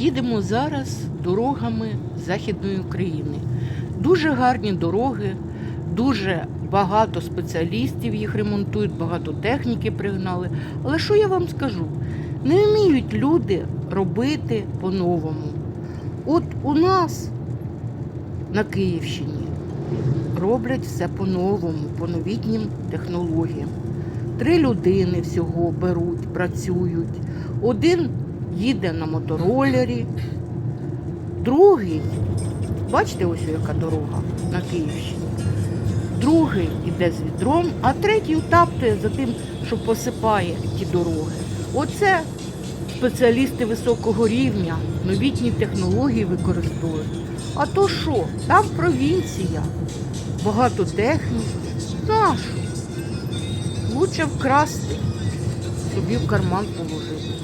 Їдемо зараз дорогами Західної України. Дуже гарні дороги, дуже багато спеціалістів їх ремонтують, багато техніки пригнали. Але що я вам скажу? Не вміють люди робити по-новому. От у нас на Київщині роблять все по-новому, по новітнім технологіям. Три людини всього беруть, працюють. Один їде на моторолері, другий, бачите, ось яка дорога на Київщині. Другий іде з відром, а третій утаптує за тим, що посипає ті дороги. Оце спеціалісти високого рівня, новітні технології використовують. А то що? Там провінція, багато техніки. Нашу? Лучше вкрасти, собі в карман положити.